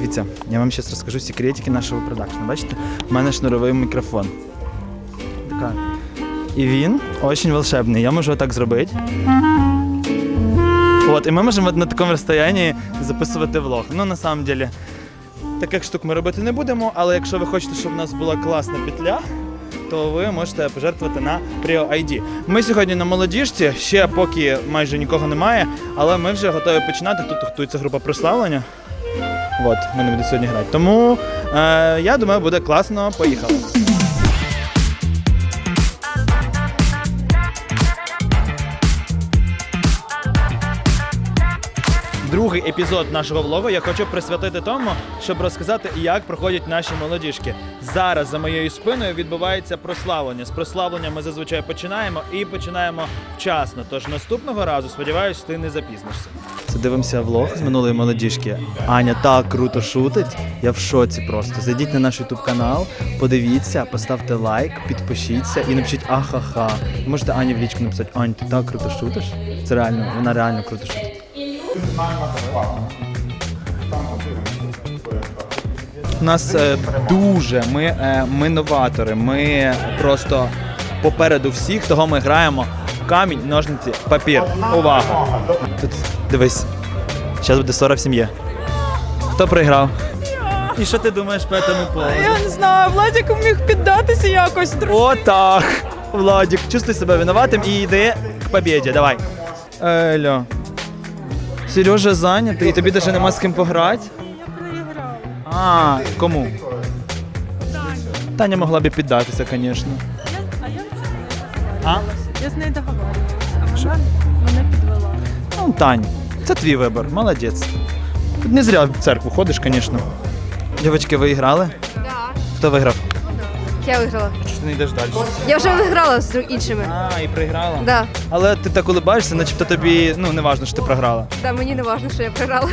Дивіться, я вам зараз розкажу секретики нашого продакшну. Бачите, в мене шнуровий мікрофон. Така. І він дуже волшебний. Я можу отак зробити. От, і ми можемо на такому розстоянні записувати влог. Ну, на самом деле, таких штук ми робити не будемо, але якщо ви хочете, щоб в нас була класна петля, то ви можете пожертвувати на Prio ID. Ми сьогодні на молодіжці, ще поки майже нікого немає, але ми вже готові починати. Тут готується група прославлення. От, ми не буде сьогодні грати. Тому е, я думаю, буде класно. Поїхали. Другий епізод нашого влогу я хочу присвятити тому, щоб розказати, як проходять наші молодіжки. Зараз за моєю спиною відбувається прославлення. З прославлення ми зазвичай починаємо і починаємо вчасно. Тож наступного разу, сподіваюся, ти не запізнишся. Це дивимося влог з минулої молодіжки. Аня так круто шутить. Я в шоці просто. Зайдіть на наш ютуб канал, подивіться, поставте лайк, підпишіться і напишіть ахаха. Можете Ані в лічку написати, Ань, ти так круто шутиш. Це реально, вона реально круто шутить. У нас е, дуже ми, е, ми новатори. Ми просто попереду всіх, того ми граємо камінь, ножниці, папір. Увага! Тут дивись. Зараз буде ссора в сім'ї. Хто програв? І що ти думаєш по цьому поводу? Я не знаю, Владик міг піддатися якось. Отак. Владик, чувствуй себе винуватим і йди к победі. Давай. Ело. Сережа зайнятий, і тобі навіть нема з ким пограти? Я проіграв. А, кому? Таня могла б і піддатися, звісно. Я, а я не А? Я з нею а вона мене підвела. Ну, Тань, це твій вибір, молодець. Тут не зря в церкву ходиш, звісно. Дівчатки, ви грали? Да. Хто виграв? Я виграла. Чи ти не йдеш далі? Я вже виграла з іншими. А, і програла? Да. Але ти так улибаєшся, начебто тобі, ну, не важно, що ти програла. Да, мені не важливо, що я програла.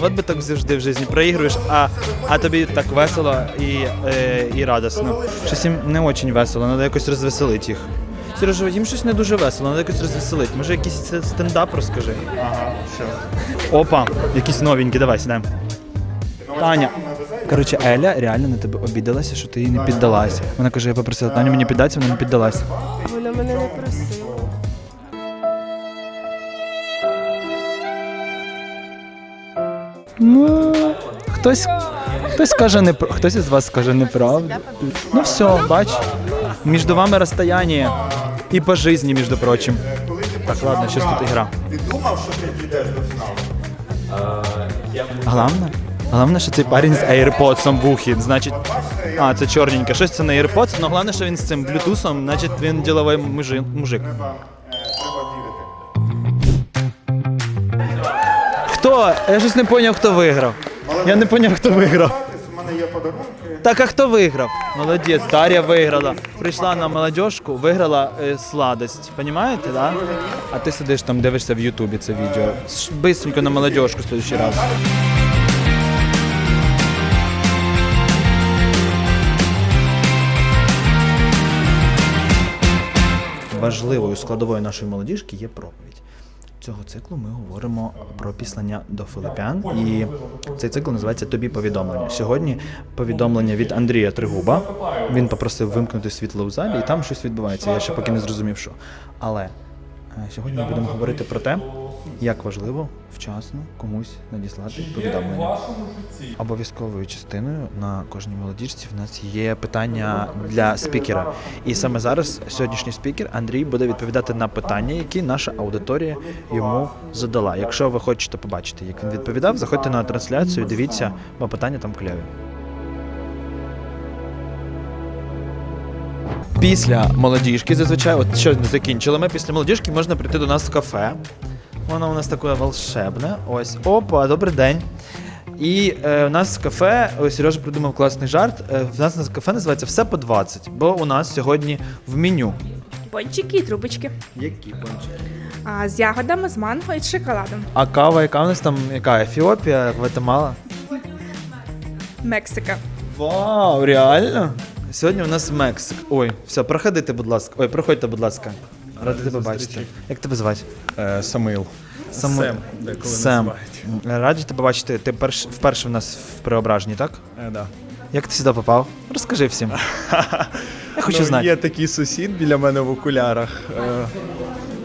От би так завжди в житті проігруєш, а, а тобі так весело і, е, і радісно. Щось їм не дуже весело, треба якось розвеселити їх. Сережа, їм щось не дуже весело, треба якось розвеселити. Може, якийсь це стендап розкажи. Ага, все. Опа, якісь новенькі, давай сідаємо. Таня. Коротше, Еля реально на тебе обідалася, що ти їй не піддалася. Вона каже, я попросила Таню мені піддатися, вона не піддалася. Вона мене не просила. Ну, хтось, хтось каже не хтось із вас скаже неправду. Ну все, бач, між вами розстояние. І по житті, між прочим. Так, ладно, щось тут ігра. Ти думав, що ти дійдеш до фіналу? Головне, головне, що цей парень з AirPods в вухі. Значить, а, це чорненьке. Щось це не AirPods, але головне, що він з цим блютусом, значить він діловий мужи- мужик. Хто? Я щось не зрозумів, хто виграв. Я не зрозумів, хто виграв. Так а хто виграв? Молодець, Дар'я виграла. Прийшла на молодіжку, виграла е, сладость. Понімаєте, да? А ти сидиш там, дивишся в Ютубі це відео. Бистренько на молодіжку в следующий раз. Важливою складовою нашої молодіжки є проповідь. Цього циклу ми говоримо про післання до Филипян, і цей цикл називається Тобі повідомлення. Сьогодні повідомлення від Андрія Тригуба. Він попросив вимкнути світло у залі, і там щось відбувається. Я ще поки не зрозумів, що. Але е, сьогодні ми будемо говорити про те, як важливо вчасно комусь надіслати повідомлення. Обов'язковою частиною на кожній молодіжці в нас є питання для спікера. І саме зараз сьогоднішній спікер Андрій буде відповідати на питання, які наша аудиторія йому задала. Якщо ви хочете побачити, як він відповідав, заходьте на трансляцію, дивіться, бо питання там кльові. Після молодіжки, зазвичай, от що закінчили ми, після молодіжки можна прийти до нас в кафе. Воно у нас таке волшебне. Ось, опа, добрий день. І е, у нас в кафе, ось Сережа придумав класний жарт. Е, в нас на кафе називається все по 20, бо у нас сьогодні в меню. Пончики і трубочки. Які пончики? А, з ягодами, з манго і з шоколадом. А кава, яка у нас там, яка Ефіопія, Гватемала? Мексика. Вау, реально? Сьогодні у нас Мексик. Ой, все, проходите, будь ласка. Ой, проходьте, будь ласка. Ради тебе бачити. Як тебе звати? Е, Самил. Сам... Сем, деколи Сем. називають. Раді тебе бачити. Ти перш, вперше в нас в Преображенні, так? Е, да. Як ти сюди попав? Розкажи всім. Я хочу ну, знати. Є такий сусід біля мене в окулярах. Е,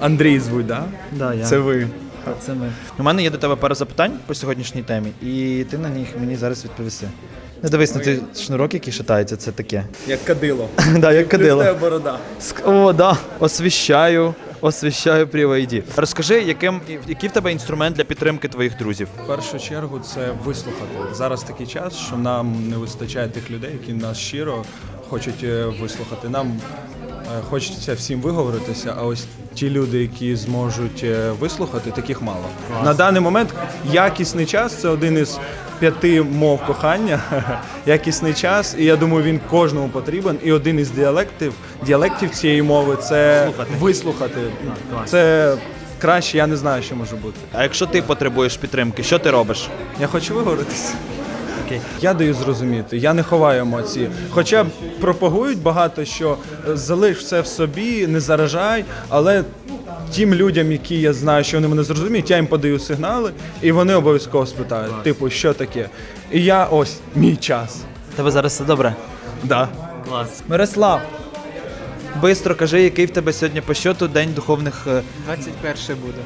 Андрій звуть, да? Да, я. Це ви. Це ми. У мене є до тебе пара запитань по сьогоднішній темі, і ти на них мені зараз відповіси. Не дивись на цей шнурок, який шатається, це таке. Як кадило. да, як кадило. Борода. Ск- О, да. Освіщаю, освіщаю привайді. Розкажи, яким, який в тебе інструмент для підтримки твоїх друзів? В першу чергу це вислухати. Зараз такий час, що нам не вистачає тих людей, які нас щиро хочуть е, вислухати. Нам хочеться всім виговоритися, а ось ті люди, які зможуть е, вислухати, таких мало. На даний момент якісний час це один із п'яти мов кохання. якісний час, і я думаю, він кожному потрібен. І один із діалектів, діалектів цієї мови це вислухати. Це краще, я не знаю, що може бути. А якщо ти потребуєш підтримки, що ти робиш? Я хочу виговоритися. Я даю зрозуміти, я не ховаю емоції. Хоча пропагують багато, що е, залиш все в собі, не заражай, але тим людям, які я знаю, що вони мене зрозуміють, я їм подаю сигнали, і вони обов'язково спитають, типу, що таке. І я ось мій час. Тебе зараз все добре? Да. Мирослав, бистро кажи, який в тебе сьогодні по щоту день духовних е, 21 буде.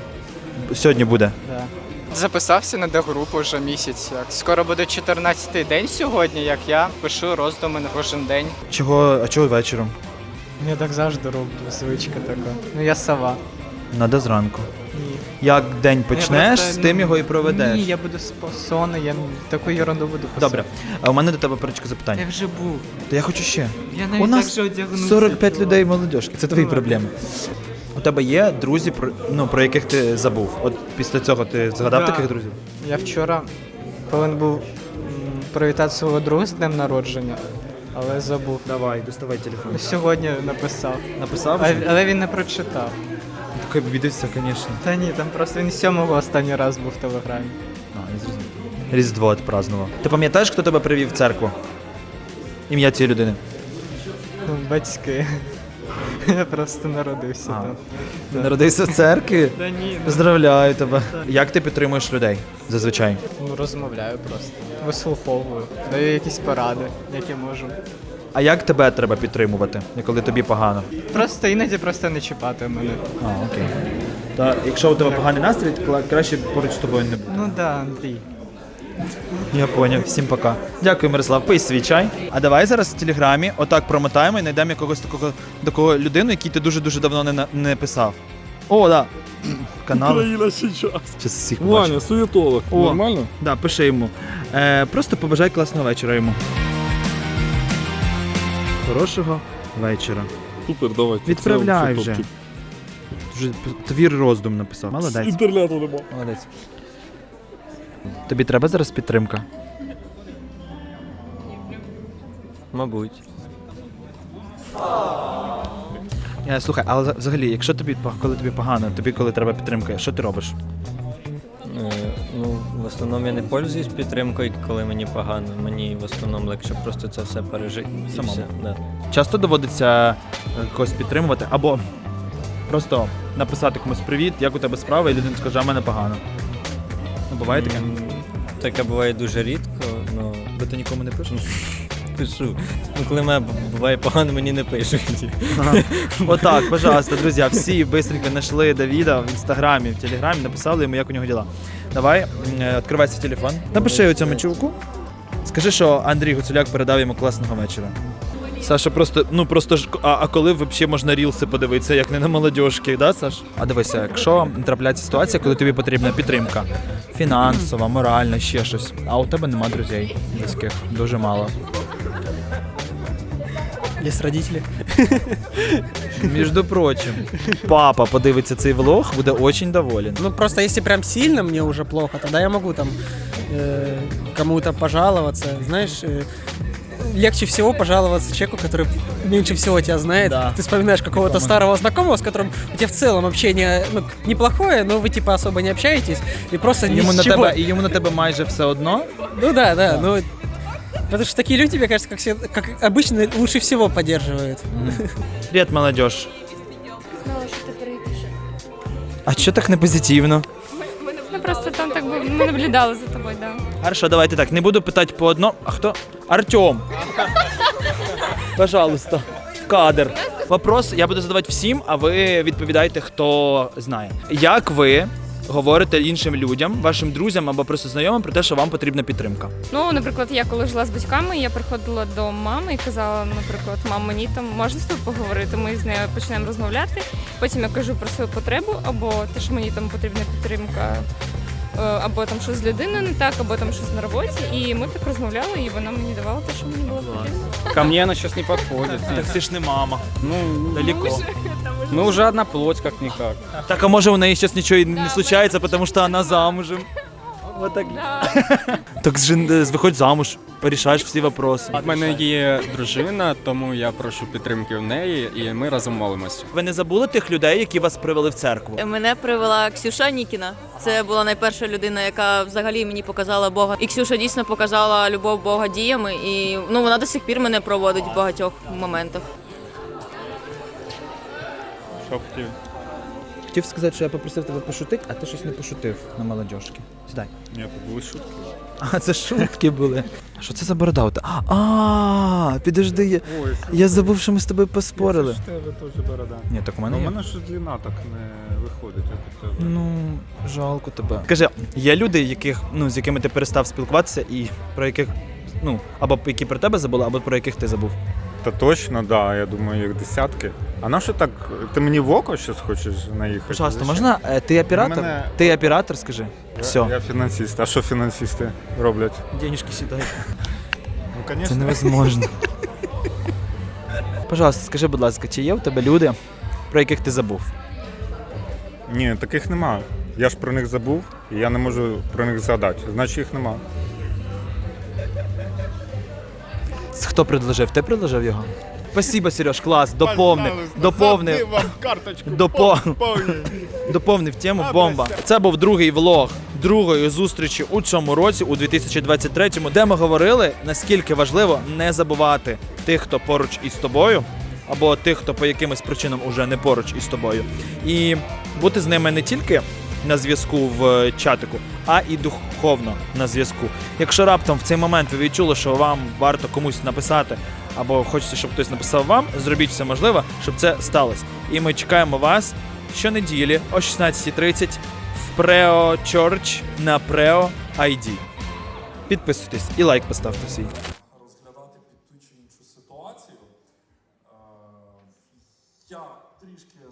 сьогодні буде. Записався на Д-групу вже місяць. Як. Скоро буде 14-й день сьогодні, як я пишу роздуми на кожен день. Чого, а чого вечором? Я так завжди роблю, звичка така. Ну я сова. Надо зранку. Ні. Як день почнеш, просто з тим його і проведеш. Ні, я буду спасоний, я таку ерунду буду писати. Добре. А у мене до тебе парочка запитань. Я вже був. Та я хочу ще. Я У навіть нас так же одягнувся. 45 людей молодіжки. Це твої проблеми. У тебе є друзі, про, ну, про яких ти забув. От після цього ти згадав Да. таких друзів? Я вчора повинен був м, привітати свого друга з днем народження, але забув. Давай, доставай телефон. Сьогодні написав. Написав? А- Але він не прочитав. Такий обідався, звісно. Та ні, там просто він сьомого останній раз був в телеграмі. А, не зрозумів. Різдво відпразнував. Ти пам'ятаєш, хто тебе привів в церкву? Ім'я цієї людини. Ну, батьки. Я просто народився А. там. Ти народився в церкві? Та ні, ну, Поздравляю тебе. Як ти підтримуєш людей зазвичай? ну розмовляю просто. Вислуховую. Даю якісь поради, які можу. А як тебе треба підтримувати, коли тобі погано? Просто іноді просто не чіпати мене. А, окей. Та якщо у тебе поганий настрій, кла- краще поруч з тобою не буде. Ну да, Андрій. Я поняв. Всім пока. Дякую, Мирослав. Пий свій чай. А давай зараз в телеграмі отак промотаємо і знайдемо якогось такого такого людину, який ти дуже дуже давно не, на- не писав. О, да. Канал. Україна сейчас. Щас всіх побачу. Ваня, суетолог. О. Нормально? Да, пиши йому. Е, просто побажай класного вечора йому. Хорошого вечора. Супер, давай. Відправляй вже. Вже твір роздум написав. Молодець. Інтернету нема. Молодець. Тобі треба зараз підтримка? Мабуть. Е, слухай, але взагалі, якщо тобі пог- коли тобі погано, тобі коли треба підтримка, що ти робиш? Е, ну, в основному я не пользуюсь підтримкою, коли мені погано. Мені в основному легше просто це все пережити. і Самому. все, Да. Часто доводиться е, когось підтримувати, або просто написати комусь привіт, як у тебе справа, і людина скаже, а в мене погано. Буває таке? Таке буває дуже рідко, ну Бо ти нікому не пишеш? пишу. Ну, коли мене буває погано, мені не пишуть. Отак, пожалуйста, друзі, всі быстренько знайшли Давіда в інстаграмі, в телеграмі, написали йому, як у нього діла. Давай, е, відкривай свій телефон. Напиши у цьому чуваку. Скажи, що Андрій Гуцуляк передав йому класного вечора. Саша, просто, ну просто ж, а, а коли взагалі можна рілси подивитися, як не на молодіжки, да, Саш? А дивися, якщо трапляється ситуація, коли тобі потрібна підтримка, фінансова, моральна, ще щось, а у тебе нема друзей близьких, дуже мало. Есть родители. Між прочим, папа подивиться цей влог, буде дуже доволен. Ну просто если прям сильно мне уже плохо, тогда я могу там э, кому-то пожаловаться. Знаешь, э, легче всего пожаловаться человеку, который меньше всего тебя знает. Да. Ты вспоминаешь какого-то Знакомый. старого знакомого, с которым у тебя в целом общение ну, неплохое, но вы типа особо не общаетесь. И просто ни Йому с на чего. тебе, і йому на тебе майже все одно. Ну да, да, ну... Потому что такие люди, мне кажется, как, все, как обычно, лучше всего поддерживают. Привіт, молодіж. Знала, що ти перейдеш. А що так не позитивно? Ну просто там так було, ми наблюдали за тобою, да. Хорошо, давайте так. Не буду питати по одному. А хто? Артем. Пожалуйста, в кадр. Вопрос я буду задавати всім, а ви відповідаєте, хто знає. Як ви говорите іншим людям, вашим друзям або просто знайомим про те, що вам потрібна підтримка? Ну, наприклад, я коли жила з батьками, я приходила до мами і казала, наприклад, мам, мені там можна з тобою поговорити. Ми з нею почнемо розмовляти. Потім я кажу про свою потребу, або те, що мені там потрібна підтримка, або там щось з людиною не так, або там щось на роботі. І ми так розмовляли, і вона мені давала те, що мені було потрібно. Ко мне она сейчас не подходит. Так ти ж не мама. Ну, Далеко. мы уже одна плоть как-никак. Так, а може у неї зараз нічого і не случається, тому що вона замужем. Вот так. Так виходь замуж, порішаєш всі вопроси. У мене є дружина, тому я прошу підтримки в неї, і ми разом молимося. Ви не забули тих людей, які вас привели в церкву? Мене привела Ксюша Нікіна. Це була найперша людина, яка взагалі мені показала Бога. І Ксюша дійсно показала любов Бога діями, і ну вона до сих пір мене проводить в багатьох моментах. Що хотів? Хотів сказати, що я попросив тебе пошутити, а ти щось не пошутив на молодіжки. Сідай. Ні, то були шутки. А, це шутки були. Що це за борода? те- А, підожди, я, я забув, що ми з тобою поспорили. тебе теж борода. Ні, так у мене У є. щось длина так не виходить, як у тебе. Ну, жалко тебе. Скажи, є люди, яких, ну, з якими ти перестав спілкуватися і про яких, ну, або які про тебе забули, або про яких ти забув. Та точно, да, я думаю, їх десятки. А на що так? Ти мені в око щось хочеш наїхати? Пожалуйста, Зачем? можна? Е, Ти оператор? мене- Ти оператор, скажи. Я, Все. я фінансист. А що фінансисти роблять? Денежки сідай. Ну, Це звісно. невозможно. Пожалуйста, скажи, будь ласка, чи є у тебе люди, про яких ти забув? Ні, таких нема. Я ж про них забув, і я не можу про них згадати. Значить їх нема. Хто предложив? Ти предложив його? Спасибо, Сереж, клас, доповнив. Доповнив. Допо... Доповнив тему бомба. Це був другий влог другої зустрічі у цьому році, у 2023-му, де ми говорили, наскільки важливо не забувати тих, хто поруч із тобою, або тих, хто по якимось причинам уже не поруч із тобою. І бути з ними не тільки на зв'язку в чатику, а і духовно на зв'язку. Якщо раптом в цей момент ви відчули, що вам варто комусь написати, або хочеться, щоб хтось написав вам, зробіть все можливе, щоб це сталося. І ми чекаємо вас щонеділі о 16.30 в Preo Church на Preo ID. Підписуйтесь і лайк поставте свій.